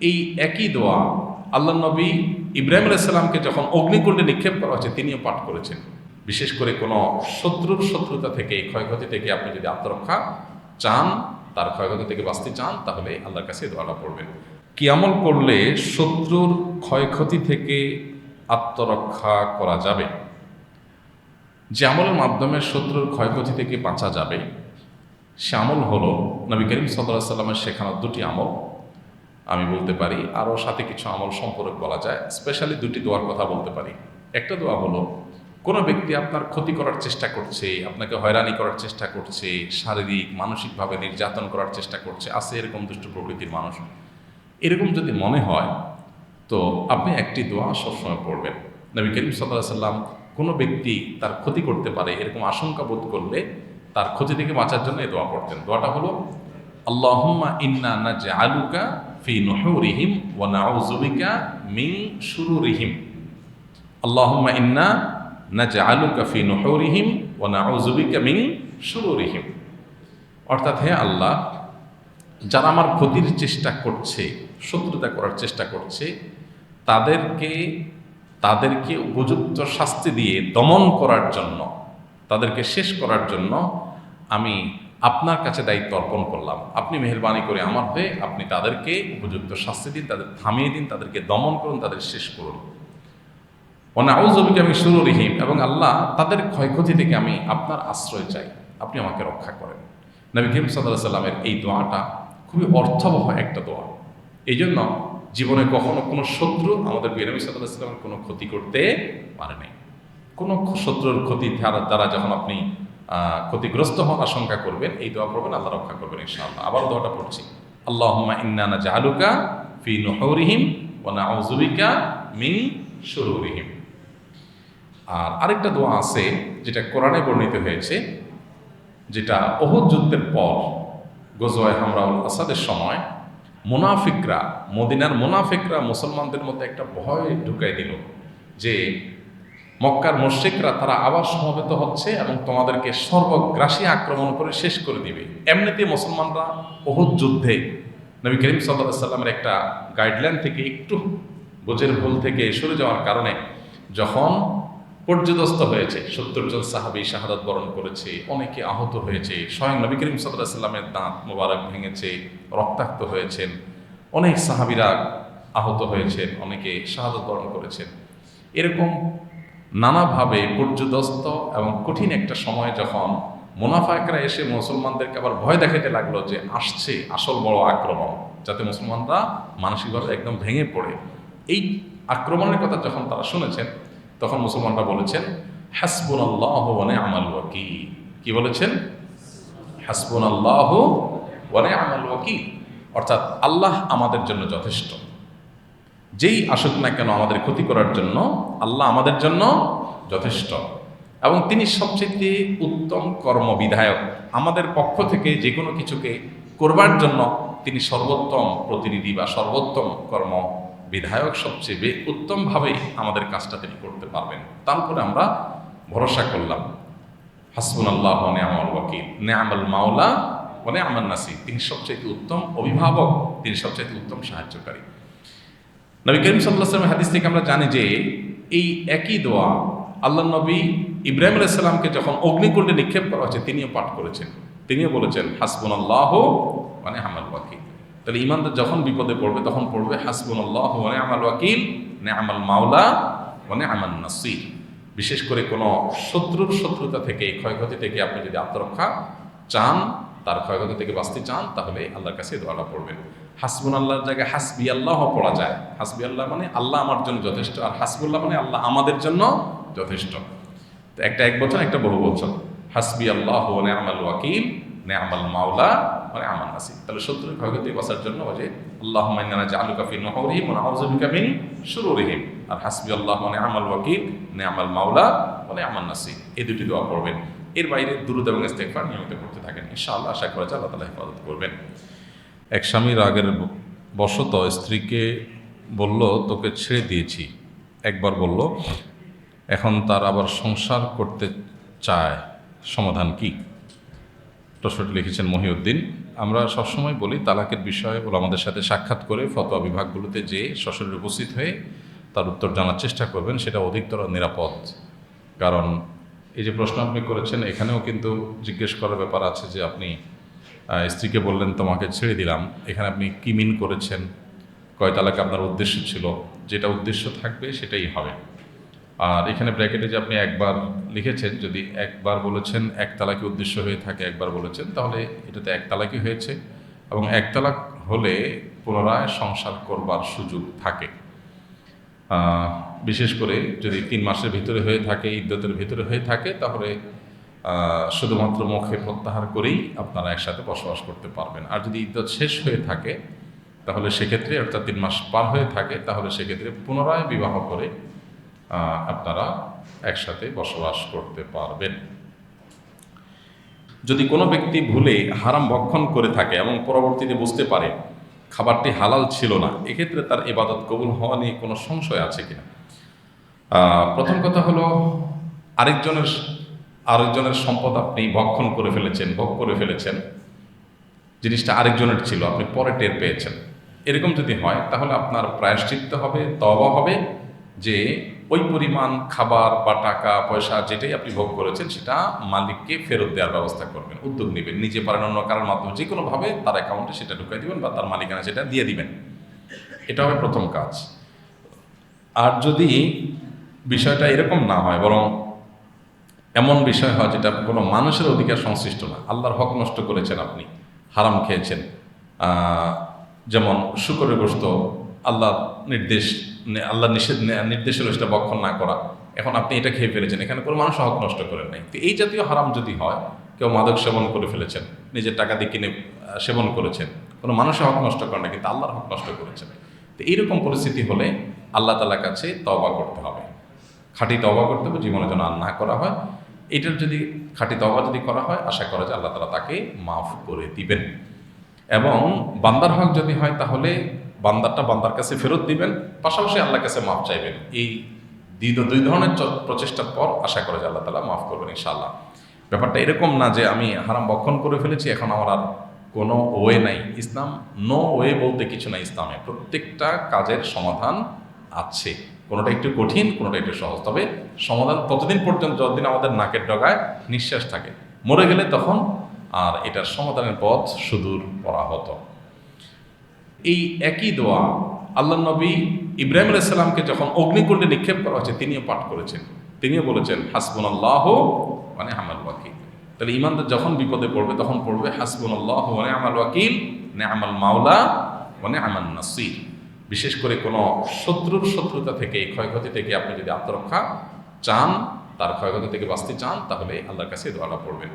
এই একই দোয়া আল্লাহ নবী ইব্রাহিম আলাইসাল্লামকে যখন অগ্নিকুণ্ডে নিক্ষেপ করা হয়েছে, তিনিও পাঠ করেছেন। বিশেষ করে কোনো শত্রুর শত্রুতা থেকে, এই ক্ষয়ক্ষতি থেকে আপনি যদি আত্মরক্ষা চান, তার ক্ষয়ক্ষতি থেকে বাঁচতে চান, তাহলে আল্লাহর কাছে দোয়াটা পড়বেন। কি আমল করলে শত্রুর ক্ষয়ক্ষতি থেকে আত্মরক্ষা করা যাবে। যে আমলের মাধ্যমে শত্রুর ক্ষয়ক্ষতি থেকে বাঁচা যাবে, সে আমল হলো নবী করিম সাল্লাহ সাল্লামের শেখানো দুটি আমল। আমি বলতে পারি। আরও সাথে কিছু আমল সম্পর্ক বলা যায়। স্পেশালি দুটি দোয়ার কথা বলতে পারি। একটা দোয়া হলো, কোনো ব্যক্তি আপনার ক্ষতি করার চেষ্টা করছে, আপনাকে হয়রানি করার চেষ্টা করছে, শারীরিক, মানসিকভাবে নির্যাতন করার চেষ্টা করছে, আছে এরকম দুষ্ট প্রকৃতির মানুষ। এরকম যদি মনে হয়, তো আপনি একটি দোয়া সবসময় পড়বেন। নবী করিম সাল্লাহ সাল্লাম কোনো ব্যক্তি তার ক্ষতি করতে পারে, এরকম আশঙ্কা বোধ করলে তার ক্ষতি থেকে বাঁচার জন্য এই দোয়া পড়তেন। দোয়াটা হলো, আল্লাহুম্মা ইন্না নাজআলুকা ফি নুহুরিহিম ওয়া নাউযুবিকা মিন শুরুরিহিম। আল্লাহুম্মা ইন্না নাজআলুকা ফি নুহুরিহিম ওয়া নাউযুবিকা মিন শুরুরিহিম। অর্থাৎ হে আল্লাহ, যারা আমার ক্ষতির চেষ্টা করছে, শত্রুতা করার চেষ্টা করছে, তাদেরকে তাদেরকে উপযুক্ত শাস্তি দিয়ে দমন করার জন্য, তাদেরকে শেষ করার জন্য আমি আপনার কাছে দায়িত্ব অর্পণ করলাম। আপনি মেহরবানি করে আমার হয়ে আপনি তাদেরকে উপযুক্ত শাস্তি দিন, তাদের থামিয়ে দিন, তাদেরকে দমন করুন, তাদের শেষ করুন। অনাউজবিকে আমি রিহিম এবং আল্লাহ তাদের ক্ষয়ক্ষতি থেকে আমি আপনার আশ্রয় চাই। আপনি আমাকে রক্ষা করেন। নবী করিম সাল্লাহ সাল্লামের এই দোয়াটা খুবই অর্থবহ একটা দোয়া। এই জন্য জীবনে কখনো কোনো শত্রু আমাদের বিনবী সাল্লাহ সাল্লামের কোনো ক্ষতি করতে পারে নাই। কোনো শত্রুর ক্ষতি দ্বারা যখন আপনি ক্ষতিগ্রস্ত হন আশঙ্কা করবেন, এই দোয়া পড়বেন, আল্লাহ রক্ষা করবেন ইনশাআল্লাহ। আবার দোয়াটা পড়ছি। আল্লাহুম্মা ইন্নানা জাহালুকা ফি নুহুরিহিম ওয়া নাউযুবিকা মিন শুরুরিহিম আর আরেকটা দোয়া আছে, যেটা কোরআনে বর্ণিত হয়েছে, যেটা অহুদ যুদ্ধের পর, গজওয়ায় হামরাউল আসাদের সময়, মুনাফিকরা, মদিনার মুনাফিকরা মুসলমানদের মধ্যে একটা ভয় ঢুকাই দিল যে মক্কার মুশ্রিকরা তারা আবার সমবেত হচ্ছে এবং তোমাদেরকে সর্বগ্রাসী আক্রমণ করে শেষ করে দিবে। এমনিতে মুসলমানরা অহুদ যুদ্ধে নবী করিম সাল্লামের একটা গাইডলাইন থেকে একটু বোঝের ভুল থেকে সরে যাওয়ার কারণে যখন পর্যদস্ত হয়েছে, সত্তর জন সাহাবি শাহাদাত বরণ করেছে, অনেকে আহত হয়েছে, স্বয়ং নবী করিম সাল্লাহ সাল্লামের দাঁত মোবারক ভেঙেছে, রক্তাক্ত হয়েছেন, অনেক সাহাবিরা আহত হয়েছেন, অনেকে শাহাদত বরণ করেছেন। এরকম নানাভাবে পর্যদস্ত এবং কঠিন একটা সময় যখন মুনাফাকরা এসে মুসলমানদেরকে আবার ভয় দেখাতে লাগল যে আসছে আসল বড় আক্রমণ, যাতে মুসলমানরা মানসিকভাবে একদম ভেঙে পড়ে। এই আক্রমণের কথা যখন তারা শুনেছেন, তখন মুসলমানরা বলেছেন হাসবুন আল্লাহ ওয়ানে আমাল ওয়াকিল। কি বলেছেন? হাসবুন আল্লাহ ওয়ানে আমাল ওয়াকিল। অর্থাৎ আল্লাহ আমাদের জন্য যথেষ্ট। যেই আসুক না কেন আমাদের ক্ষতি করার জন্য, আল্লাহ আমাদের জন্য যথেষ্ট। এবং তিনি সবচেয়ে উত্তম কর্মবিধায়ক। আমাদের পক্ষ থেকে যে কোনো কিছুকে করবার জন্য তিনি সর্বোত্তম প্রতিনিধি বা সর্বোত্তম কর্ম বিধায়ক সবচেয়ে বে- উত্তমভাবে আমাদের কাজটা তিনি করতে পারবেন। তার উপরে আমরা ভরসা করলাম। হাসবুন আল্লাহ নেয়ামল ওয়াকিল। নেয়ামল মাওলা ও নেয়ামল নাসির। তিনি সবচেয়ে উত্তম অভিভাবক, তিনি সবচেয়ে উত্তম সাহায্যকারী। নবী করিম সাল্লাহামের হাদিস থেকে আমরা জানি যে এই একই দোয়া আল্লাহ নবী ইব্রাহিম আলাইসাল্লামকে যখন অগ্নিকুণ্ডে নিক্ষেপ করা হয়েছে, তিনিও পাঠ করেছেন। তিনিও বলেছেন হাসবুন আল্লাহ মানে হামাল ওয়াকিল। তাহলে ইমানদার যখন বিপদে পড়বে, তখন পড়বে হাসবুন আল্লাহ মানে আমাল ওয়াকিল। নে আমাল মাওলা মানে আমাল নাসির। বিশেষ করে কোনো শত্রুর শত্রুতা থেকে, ক্ষয়ক্ষতি থেকে আপনি যদি আত্মরক্ষা চান তার ক্ষয়ক্ষতি থেকে বাঁচতে চান, তাহলে আল্লাহর কাছে দোয়াটা পড়বেন। হাসবুন আল্লাহর জায়গায় হাসবি আল্লাহ পড়া যায়। হাসবি আল্লাহ মানে আল্লাহ আমার জন্য যথেষ্ট, আর হাসবুল্লাহ মানে আল্লাহ আমাদের জন্য যথেষ্ট। তো একটা এক বছর একটা বহু বছর হাসবি আল্লাহ মানে আমাল ওয়াকিল নে আমাল মাওলা মানে আমার নাসি তাহলে শত্রুর ক্ষয়ক্ষতি বাঁচার জন্য যে আল্লাহ মাইনানা জালু কাফি নহরিহিম মানে আউজবিকা মিন শুরুরিহিম আর হাসবি আল্লাহ মানে আমাল ওয়াকিল নে আমাল মাওলা মানে আমার নাসি এই দুটি দোয়া পড়বেন। এর বাইরে দ্রুত এবং ইস্তেকফার নিয়মিত করতে থাকেন। ইনশাআল্লাহ, আশা করা যায় আল্লাহ তালা হেফাজত করবেন। এক স্বামীর আগের বশত স্ত্রীকে বলল, তোকে ছেড়ে দিয়েছি। একবার বলল, এখন তার আবার সংসার করতে চায়, সমাধান কি? প্রশ্নটি লিখেছেন মহিউদ্দিন। আমরা সবসময় বলি, তালাকের বিষয়ে ওরা আমাদের সাথে সাক্ষাৎ করে ফতোয়া বিভাগগুলোতে যে সশরীরে উপস্থিত হয়ে তার উত্তর জানার চেষ্টা করবেন, সেটা অধিকতর নিরাপদ। কারণ এই যে প্রশ্ন আপনি করেছেন, এখানেও কিন্তু জিজ্ঞেস করার ব্যাপার আছে যে আপনি স্ত্রীকে বললেন, তোমাকে ছেড়ে দিলাম। এখানে আপনি কি মিন করেছেন? কয় তালাকে আপনার উদ্দেশ্য ছিল? যেটা উদ্দেশ্য থাকবে, সেটাই হবে। আর এখানে ব্র্যাকেটে যে আপনি একবার লিখেছেন, যদি একবার বলেছেন এক তালাকি উদ্দেশ্য হয়ে থাকে, একবার বলেছেন, তাহলে এটাতে এক তালাকি হয়েছে। এবং এক তালাক হলে পুনরায় সংসার করবার সুযোগ থাকে। বিশেষ করে যদি তিন মাসের ভিতরে হয়ে থাকে ইদ্যতের ভিতরে হয়ে থাকে, তাহলে শুধুমাত্র মুখে প্রত্যাহার করেই আপনারা একসাথে বসবাস করতে পারবেন। আর যদি ইদ্যত শেষ হয়ে থাকে, তাহলে সেক্ষেত্রে অর্থাৎ তিন মাস পার হয়ে থাকে, তাহলে সেক্ষেত্রে পুনরায় বিবাহ করে আপনারা একসাথে বসবাস করতে পারবেন। যদি কোনো ব্যক্তি ভুলে হারাম ভক্ষণ করে থাকে এবং পরবর্তীতে বুঝতে পারে খাবারটি হালাল ছিল না, এক্ষেত্রে তার এবাদত কবুল হওয়া নিয়ে কোনো সংশয় আছে কিনা? প্রথম কথা হলো আরেকজনের আরেকজনের সম্পদ আপনি ভক্ষণ করে ফেলেছেন, ভোগ করে ফেলেছেন। জিনিসটা আরেকজনের ছিল, আপনি পরে টের পেয়েছেন। এরকম যদি হয়, তাহলে আপনার প্রায়শ্চিত্ত হবে তবা হবে যে ওই পরিমাণ খাবার বা টাকা, পয়সা যেটাই আপনি ভোগ করেছেন, সেটা মালিককে ফেরত দেওয়ার ব্যবস্থা করবেন, উদ্যোগ নেবেন। নিজে পারেন অন্য কারোর মাধ্যমে যে কোনোভাবে তার অ্যাকাউন্টে সেটা ঢুকিয়ে দিবেন বা তার মালিকানা সেটা দিয়ে দিবেন। এটা হবে প্রথম কাজ। আর যদি বিষয়টা এরকম না হয়, বরং এমন বিষয় হয় যেটা কোনো মানুষের অধিকার সংশ্লিষ্ট না। আল্লাহর হক নষ্ট করেছেন আপনি, হারাম খেয়েছেন। যেমন শুকরের গোস্ত আল্লাহ নির্দেশ, আল্লাহ নিষেধ নির্দেশ হলো সেটা বক্ষণ না করা। এখন আপনি এটা খেয়ে ফেলেছেন, এখানে কোনো মানুষ হক নষ্ট করেন নাই। তো এই জাতীয় হারাম যদি হয়, কেউ মাদক সেবন করে ফেলেছেন, নিজের টাকা দিয়ে কিনে সেবন করেছেন, কোনো মানুষের হক নষ্ট করে না, কিন্তু আল্লাহর হক নষ্ট করেছেন। তো এইরকম পরিস্থিতি হলে আল্লাহ তালার কাছে তবা করতে হবে। খাঁটি তবা করতে হবে, জীবনে যেন আর না করা হয়। এটার যদি খাঁটি তবা যদি করা হয়, আশা করা যায় আল্লাহ তালা তাকে মাফ করে দিবেন। এবং বান্দার হক যদি হয়, তাহলে বান্দারটা বান্দার কাছে ফেরত দিবেন, পাশাপাশি আল্লাহর কাছে মাফ চাইবেন। এই দুই দুই ধরনের প্রচেষ্টার পর আশা করা যায় আল্লাহ তালা মাফ করবেন ইনশাআল্লাহ। ব্যাপারটা এরকম না যে আমি হারাম বক্ষণ করে ফেলেছি, এখন আমার আর কোনো ওয়ে নাই। ইসলাম নো ওয়ে বলতে কিছু নাই ইসলামে। প্রত্যেকটা কাজের সমাধান আছে। কোনোটা একটু কঠিন, কোনোটা একটু সহজ। তবে সমাধান ততদিন পর্যন্ত যতদিন আমাদের নাকের ডগায় নিঃশ্বাস থাকে, মরে গেলে তখন আর এটার সমাধানের পথ সুদূর পড়া হতো। এই একই দোয়া আল্লাহ নবী ইব্রাহিম আলাইসাল্লামকে যখন অগ্নিকুণ্ডে নিক্ষেপ করা হয়েছে, তিনিও পাঠ করেছেন। তিনিও বলেছেন হাসবুন আল্লাহ মানে হামাল ওয়াকিল। তাহলে ইমানদার যখন বিপদে পড়বে, তখন পড়বে হাসবুন আল্লাহ মানে আমাল ওয়াকিল নে আমাল মাওলা মানে আমার নাসির। বিশেষ করে কোনো শত্রুর শত্রুতা থেকে, ক্ষয়ক্ষতি থেকে আপনি যদি আত্মরক্ষা চান, তার ক্ষয়ক্ষতি থেকে বাঁচতে চান, তাহলে আল্লাহর কাছে দোয়াটা পড়বেন।